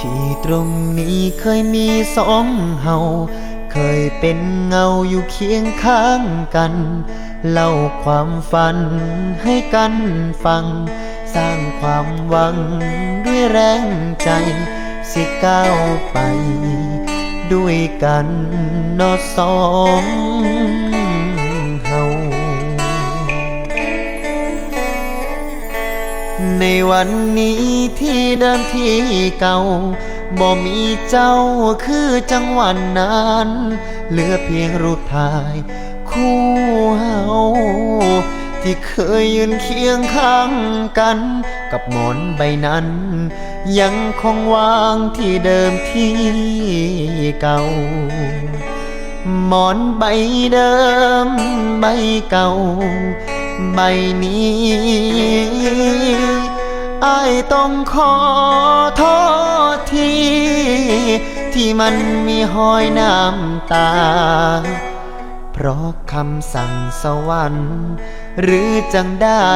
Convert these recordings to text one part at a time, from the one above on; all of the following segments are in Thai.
ที่ตรงนี้เคยมีสองเฮา เคยเป็นเงาอยู่เคียงข้างกัน เล่าความฝันให้กันฟัง สร้างความหวังด้วยแรงใจ สิก้าวไป ด้วยกันนอสอง ในวันนี้ที่เดิมที่เก่าบ่มีเจ้าคือจังหวันนั้น เหลือเพียงรูปถ่าย คู่เฮาที่เคยยืนเคียงข้างกัน กับหมอนใบนั้น ยังคงวางที่เดิมที่เก่า หมอนใบเดิมใบเก่า ใบนี้ ต้องขอโทษที ที่มันมีหอยน้ำตา เพราะคำสั่งสวรรค์ หรือจังได้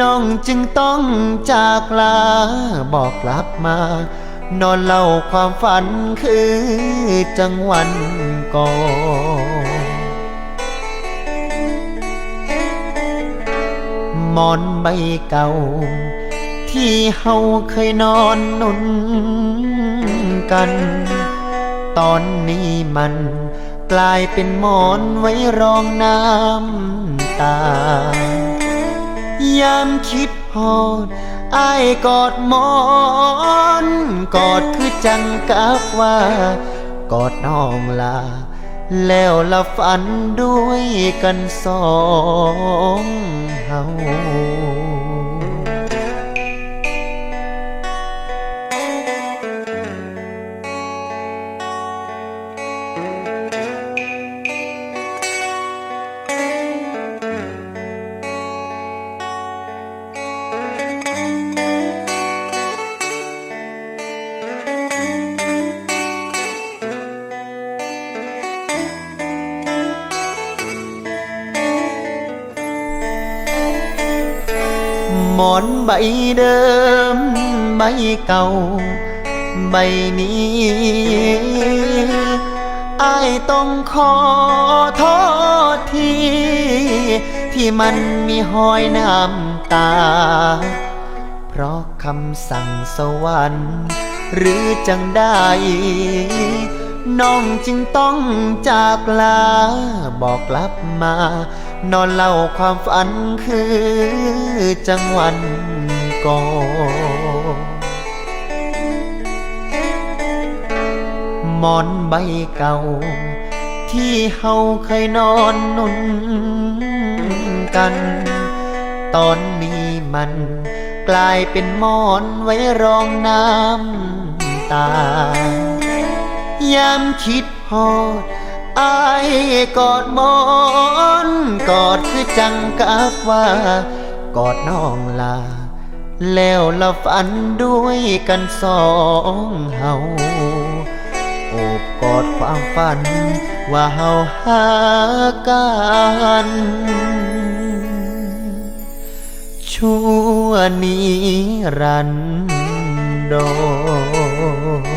น้องจึงต้องจากลาบอกกลับมา นอนเล่าความฝันคือจังหวันก่อน มอนใบเก่า ที่เฮาเคยนอนนุนกัน ตอนนี้มันกลายเป็นหมอนไว้รองน้ำตา ยามคิดฮอดอายกอดหมอน กอดคือจังกับว่า กอดน้องลา แล้วละฝันด้วยกันสองเฮา หมอนใบเดิมใบเก่า ใบนี้อายต้องขอโทษที ที่มันมีหอยน้ำตา เพราะคำสั่งสวรรค์ หรือจังได้น้องจึงต้องจากลาบอกกลับมา นอนเล่าความฝันคือจังหวันก่อนหมอนใบเก่า ที่เฮาเคยนอนนุ่นกัน ตอนนี้มันกลายเป็นหมอนไว้รองน้ำตายามคิดฮอด อายกอดหมอนกอดคือจังกับว่า กอดน้องลา แล้วละฝันด้วยกันสองเฮาโอบกอดความฝัน ว่าเฮาหากันชั่วนิรันดร